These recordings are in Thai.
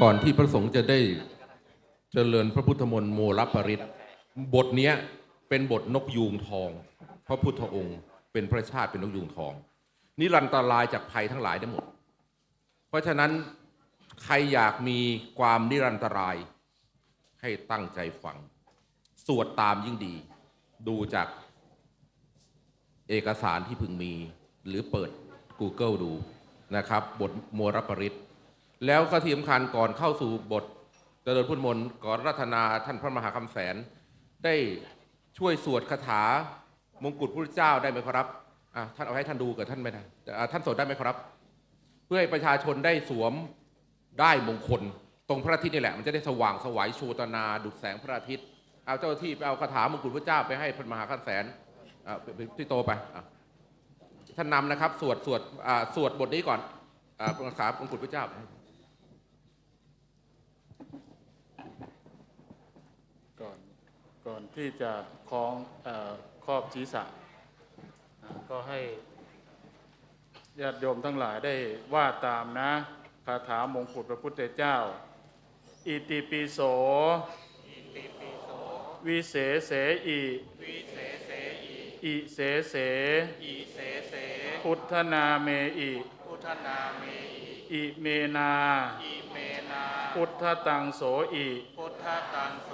ก่อนที่พระสงฆ์จะได้เจริญพระพุทธมนต์โมรปริตบทนี้เป็นบทนกยูงทอง พระพุทธองค์เป็นพระชาติเป็นนกยูงทอง นิรันตรายจากภัยทั้งหลายได้หมด เพราะฉะนั้นใครอยากมีความนิรันตรายให้ตั้งใจฟัง สวดตามยิ่งดี ดูจากเอกสารที่พึงมี หรือเปิด Google ดูนะครับ บทโมรปริต แล้วก็ที่สำคัญก่อนเข้าสู่บทเจริญพุทธมนต์ก่อนรัตนาท่านพระมหาคำแสน ได้ช่วยสวดคาถามงกุฎพระเจ้าได้ไหมครับอะท่านเอาให้ท่านดูกับท่านไหมนะอะท่านสวดได้ไหมครับ เพื่อให้ประชาชนได้สวมได้มงคล ตรงพระอาทิตย์นี่แหละ มันจะได้สว่างสวัยโชตนาดุจแสงพระอาทิตย์เอาเจ้าที่ไปเอาคาถามงกุฎพระเจ้าไปให้พระมหาคำแสนอะพี่โตไปอะท่านนำนะครับ สวดสวดอ่าสวดบทนี้ก่อนอ่าคาถามงกุฎพระเจ้า ก่อนก่อน ที่จะคล้องเออครอบศีรษะอ่าก็ให้ญาติโยมทั้งหลายได้ว่าตามนะคาถามงกุฎพระพุทธเจ้า อิติปิโส วิเศษเสอีอิเสเสอิเสเส พุทธนาเมอิพุทธนาเมอิอิเมนาอิเมนา พุทธตังโสอิพุทธตังโส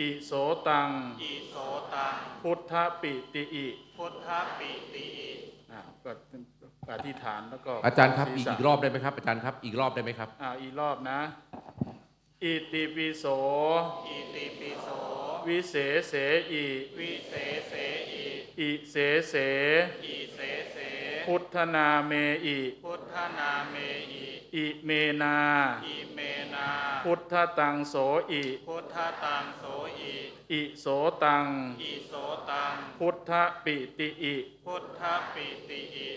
อิอิโสตัง อิโสตัง พุทธปิติอิพุทธปิติอิอ่าก็อธิษฐานแล้วก็อาจารย์ครับศีอีกษะอีกรอบได้ไหมครับ อาจารย์ครับอีกรอบได้ไหมครับ อ่าอีกรอบนะ อิติปิโส อิติปิโส วิเศษเสอีวิเศษเสอิอิเสเส อิเสเส พุทธนาเมอิพุทธนาเมอิ อิเมนา อิเมนา พุทธตังโสอิ พุทธตังโสอิอิโสตัง อิโสตัง พุทธปิติอิ พุทธปิติอิ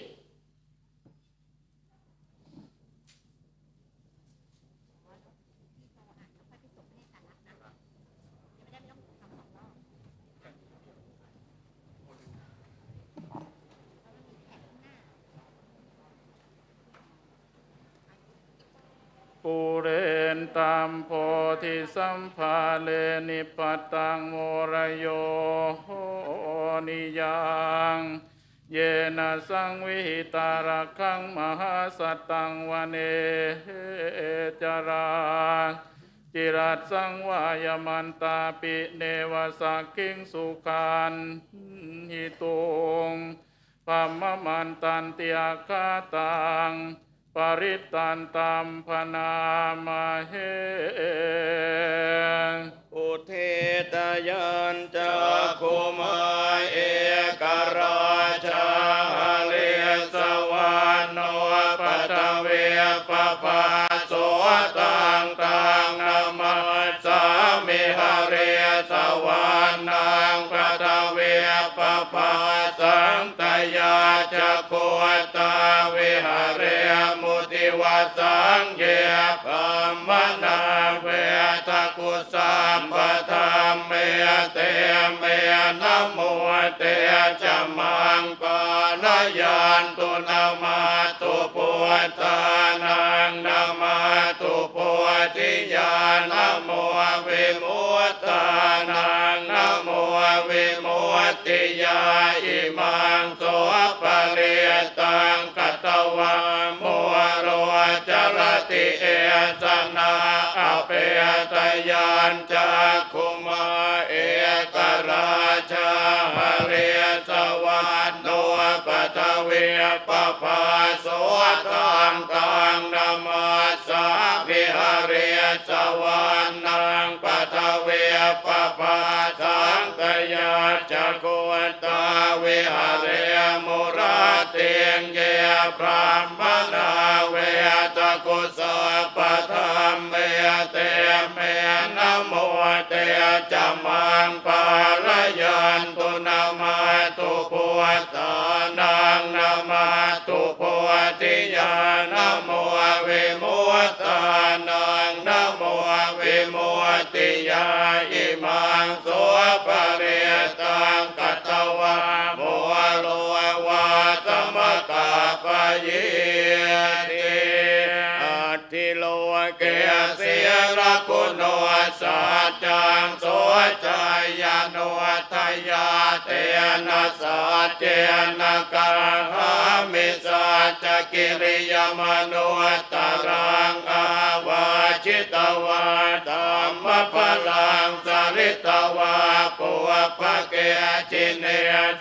ปุเรนตามโพธิสัมภาเลนิปตังโมรโยนิยังเยนะสังวิหิตารักขังมหาสัตตังวเนจาราจิรัตสังวายมันตาปิเนวสักขิงสุขันหิตุงปัมมมันตันติอาคาตัง ปริตตันตามพนามาเฮอุเทตยันจากุมาเอกราชาเลสวานโนปตเวปปา วัสังเยปัมมนาเวทะกุสัมปทามเมเตเมนะโมเตจะมังปานยันตุนามาตุปุตตานังนามาตุปุติยานะโมวิมุตตานังนะโมวิมุตติยาอิมังโสปะเรต ยานจักขุมาเอกราชาหเรสวานโนปัทเวปปาโสตังตังนามาสาวิหาเรสวานังปัทเวปปาสังกยาจักวนตาวิหาเรมุราเตียงเยพรามนาเวตะกุสปธรรมเมเตเม เตจมังปาลยันตุนา กุโนสัจจังโสจายาโนทยาเตนะสัจเจนะกังหามิสัจจกิริยมโนตรังอาวาชิตวาธรรมพลังสริตวา ปุวะปะเกจิเน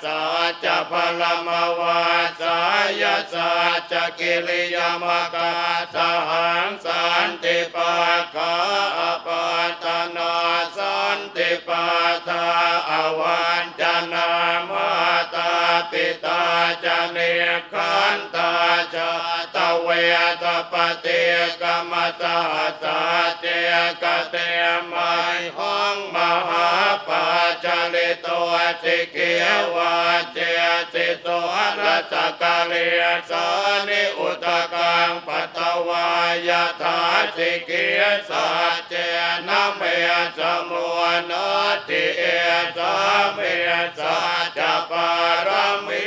สัจจพลมวาสายสัจจกิริยมกาสหังสันติปะกาอปัตนาสันติปะทาอวันจนามาตาปิตาจเนขันตาจตเวตปฏิกรรมตาสาเจกเต สิเกวาเจสิโตรัสกาเลสานิอุตกังปัตตวายถาสิเกสัจเจนะเมสมุนติเอสาเมสัจจปารมิ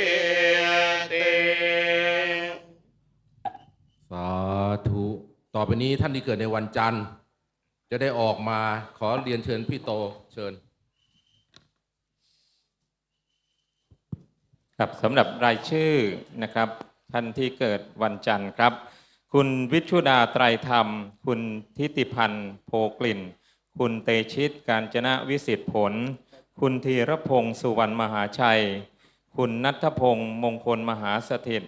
ติสาธุ ต่อไปนี้ท่านที่เกิดในวันจันทร์ จะได้ออกมาขอเรียนเชิญพี่โตเชิญ ครับสำหรับรายชื่อนะครับท่านที่เกิดวันจันทร์ครับ คุณวิชุดาไตรธรรม คุณทิติพันธ์โพกลิ่น คุณเตชิตการจนะวิสิทธิผล คุณธีรพงศ์สุวรรณมหาชัย คุณนัทพงศ์มงคลมหาสถิต